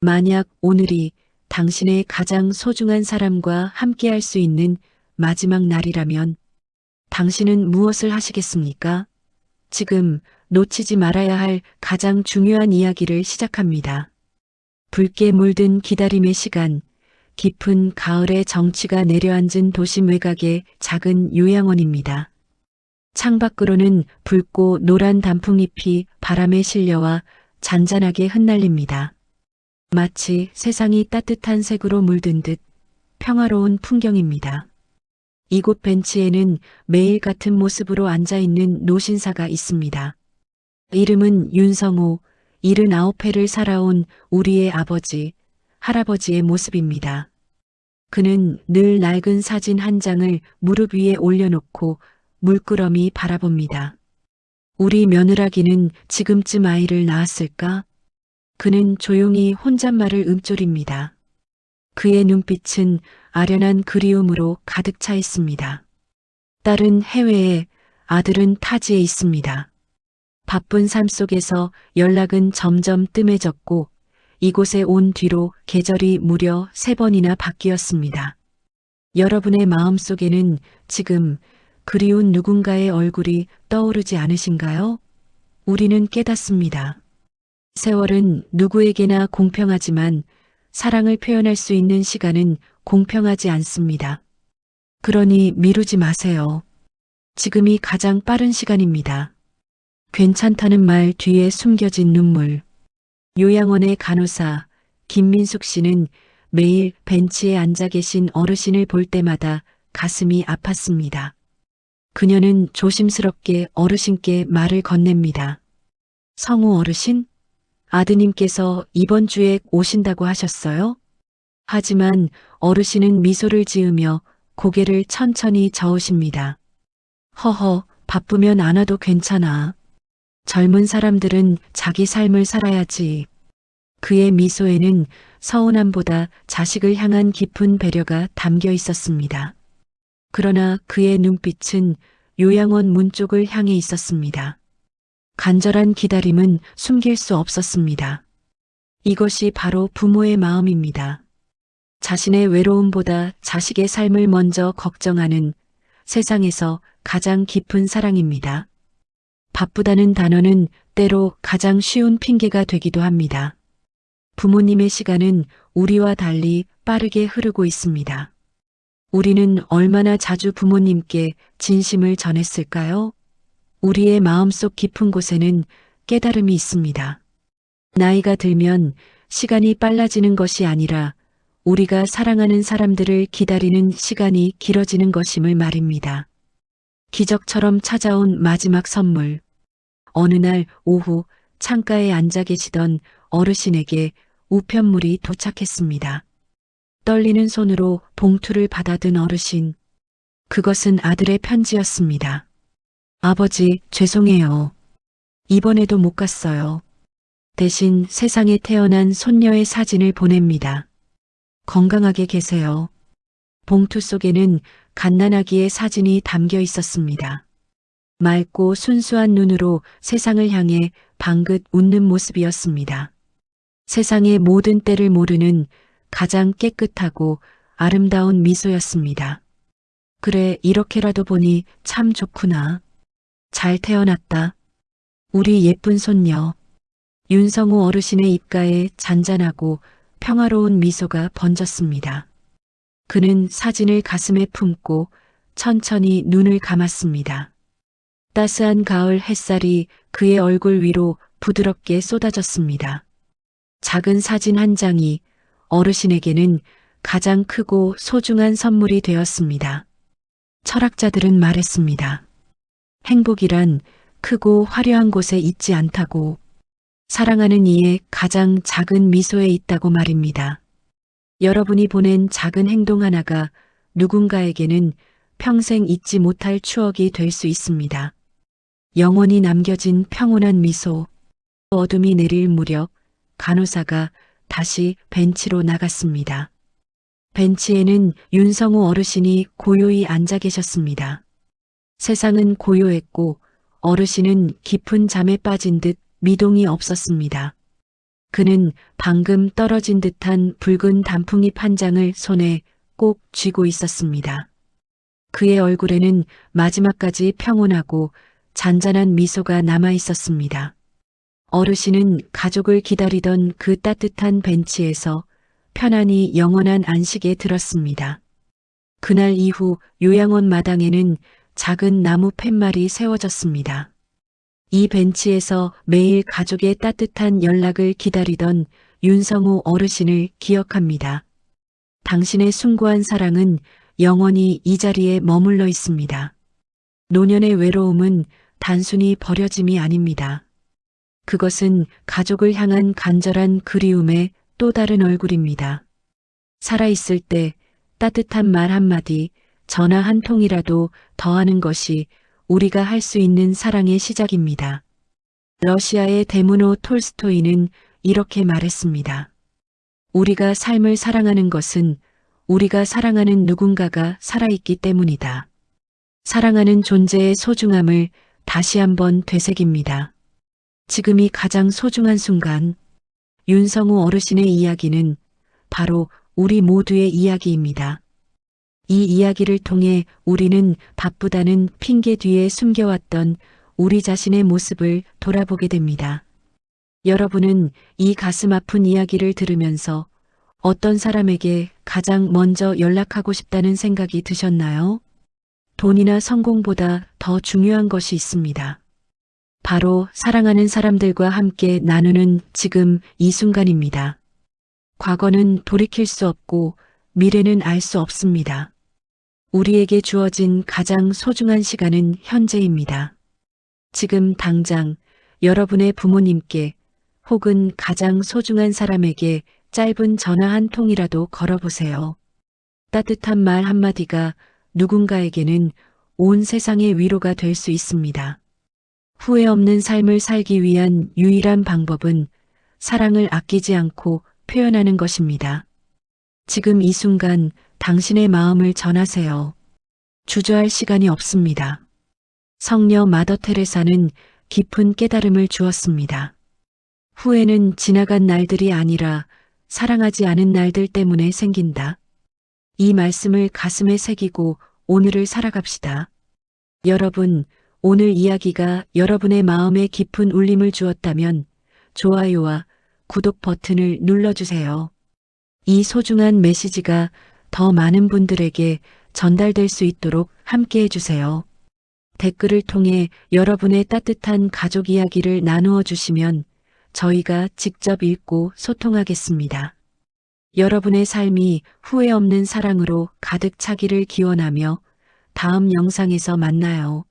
만약 오늘이 당신의 가장 소중한 사람과 함께할 수 있는 마지막 날이라면 당신은 무엇을 하시겠습니까? 지금 놓치지 말아야 할 가장 중요한 이야기를 시작합니다. 붉게 물든 기다림의 시간, 깊은 가을의 정취가 내려앉은 도심 외곽의 작은 요양원입니다. 창밖으로는 붉고 노란 단풍잎이 바람에 실려와 잔잔하게 흩날립니다. 마치 세상이 따뜻한 색으로 물든 듯 평화로운 풍경입니다. 이곳 벤치에는 매일 같은 모습으로 앉아있는 노신사가 있습니다. 이름은 윤성호, 79회를 살아온 우리의 아버지, 할아버지의 모습입니다. 그는 늘 낡은 사진 한 장을 무릎 위에 올려놓고 물끄러미 바라봅니다. 우리 며느라기는 지금쯤 아이를 낳았을까? 그는 조용히 혼잣말을 읊조립니다. 그의 눈빛은 아련한 그리움으로 가득 차 있습니다. 딸은 해외에, 아들은 타지에 있습니다. 바쁜 삶 속에서 연락은 점점 뜸해졌고 이곳에 온 뒤로 계절이 무려 세 번이나 바뀌었습니다. 여러분의 마음 속에는 지금 그리운 누군가의 얼굴이 떠오르지 않으신가요? 우리는 깨닫습니다. 세월은 누구에게나 공평하지만 사랑을 표현할 수 있는 시간은 공평하지 않습니다. 그러니 미루지 마세요. 지금이 가장 빠른 시간입니다. 괜찮다는 말 뒤에 숨겨진 눈물. 요양원의 간호사 김민숙 씨는 매일 벤치에 앉아 계신 어르신을 볼 때마다 가슴이 아팠습니다. 그녀는 조심스럽게 어르신께 말을 건넵니다. 성우 어르신? 아드님께서 이번 주에 오신다고 하셨어요? 하지만 어르신은 미소를 지으며 고개를 천천히 저으십니다. 허허, 바쁘면 안 와도 괜찮아. 젊은 사람들은 자기 삶을 살아야지. 그의 미소에는 서운함보다 자식을 향한 깊은 배려가 담겨 있었습니다. 그러나 그의 눈빛은 요양원 문 쪽을 향해 있었습니다. 간절한 기다림은 숨길 수 없었습니다. 이것이 바로 부모의 마음입니다. 자신의 외로움보다 자식의 삶을 먼저 걱정하는 세상에서 가장 깊은 사랑입니다. 바쁘다는 단어는 때로 가장 쉬운 핑계가 되기도 합니다. 부모님의 시간은 우리와 달리 빠르게 흐르고 있습니다. 우리는 얼마나 자주 부모님께 진심을 전했을까요? 우리의 마음속 깊은 곳에는 깨달음이 있습니다. 나이가 들면 시간이 빨라지는 것이 아니라 우리가 사랑하는 사람들을 기다리는 시간이 길어지는 것임을 말입니다. 기적처럼 찾아온 마지막 선물. 어느 날 오후 창가에 앉아 계시던 어르신에게 우편물이 도착했습니다. 떨리는 손으로 봉투를 받아든 어르신. 그것은 아들의 편지였습니다. 아버지, 죄송해요. 이번에도 못 갔어요. 대신 세상에 태어난 손녀의 사진을 보냅니다. 건강하게 계세요. 봉투 속에는 갓난아기의 사진이 담겨 있었습니다. 맑고 순수한 눈으로 세상을 향해 방긋 웃는 모습이었습니다. 세상의 모든 때를 모르는 가장 깨끗하고 아름다운 미소였습니다. 그래, 이렇게라도 보니 참 좋구나. 잘 태어났다. 우리 예쁜 손녀. 윤성우 어르신의 입가에 잔잔하고 평화로운 미소가 번졌습니다. 그는 사진을 가슴에 품고 천천히 눈을 감았습니다. 따스한 가을 햇살이 그의 얼굴 위로 부드럽게 쏟아졌습니다. 작은 사진 한 장이 어르신에게는 가장 크고 소중한 선물이 되었습니다. 철학자들은 말했습니다. 행복이란 크고 화려한 곳에 있지 않다고 사랑하는 이의 가장 작은 미소에 있다고 말입니다. 여러분이 보낸 작은 행동 하나가 누군가에게는 평생 잊지 못할 추억이 될 수 있습니다. 영원히 남겨진 평온한 미소. 어둠이 내릴 무렵 간호사가 다시 벤치로 나갔습니다. 벤치에는 윤성우 어르신이 고요히 앉아 계셨습니다. 세상은 고요했고 어르신은 깊은 잠에 빠진 듯 미동이 없었습니다. 그는 방금 떨어진 듯한 붉은 단풍잎 한 장을 손에 꼭 쥐고 있었습니다. 그의 얼굴에는 마지막까지 평온하고 잔잔한 미소가 남아 있었습니다. 어르신은 가족을 기다리던 그 따뜻한 벤치에서 편안히 영원한 안식에 들었습니다. 그날 이후 요양원 마당에는 작은 나무 팻말이 세워졌습니다. 이 벤치에서 매일 가족의 따뜻한 연락을 기다리던 윤성우 어르신을 기억합니다. 당신의 숭고한 사랑은 영원히 이 자리에 머물러 있습니다. 노년의 외로움은 단순히 버려짐이 아닙니다. 그것은 가족을 향한 간절한 그리움의 또 다른 얼굴입니다. 살아있을 때 따뜻한 말 한마디, 전화 한 통이라도 더 하는 것이 우리가 할 수 있는 사랑의 시작입니다. 러시아의 데무노 톨스토이는 이렇게 말했습니다. 우리가 삶을 사랑하는 것은 우리가 사랑하는 누군가가 살아있기 때문이다. 사랑하는 존재의 소중함을 다시 한번 되새깁니다. 지금이 가장 소중한 순간, 윤성우 어르신의 이야기는 바로 우리 모두의 이야기입니다. 이 이야기를 통해 우리는 바쁘다는 핑계 뒤에 숨겨왔던 우리 자신의 모습을 돌아보게 됩니다. 여러분은 이 가슴 아픈 이야기를 들으면서 어떤 사람에게 가장 먼저 연락하고 싶다는 생각이 드셨나요? 돈이나 성공보다 더 중요한 것이 있습니다. 바로 사랑하는 사람들과 함께 나누는 지금 이 순간입니다. 과거는 돌이킬 수 없고 미래는 알 수 없습니다. 우리에게 주어진 가장 소중한 시간은 현재입니다. 지금 당장 여러분의 부모님께 혹은 가장 소중한 사람에게 짧은 전화 한 통이라도 걸어보세요. 따뜻한 말 한마디가 누군가에게는 온 세상의 위로가 될 수 있습니다. 후회 없는 삶을 살기 위한 유일한 방법은 사랑을 아끼지 않고 표현하는 것입니다. 지금 이 순간 당신의 마음을 전하세요. 주저할 시간이 없습니다. 성녀 마더 테레사는 깊은 깨달음을 주었습니다. 후회는 지나간 날들이 아니라 사랑하지 않은 날들 때문에 생긴다. 이 말씀을 가슴에 새기고 오늘을 살아갑시다. 여러분, 오늘 이야기가 여러분의 마음에 깊은 울림을 주었다면 좋아요와 구독 버튼을 눌러주세요. 이 소중한 메시지가 더 많은 분들에게 전달될 수 있도록 함께 해주세요. 댓글을 통해 여러분의 따뜻한 가족 이야기를 나누어 주시면 저희가 직접 읽고 소통하겠습니다. 여러분의 삶이 후회 없는 사랑으로 가득 차기를 기원하며 다음 영상에서 만나요.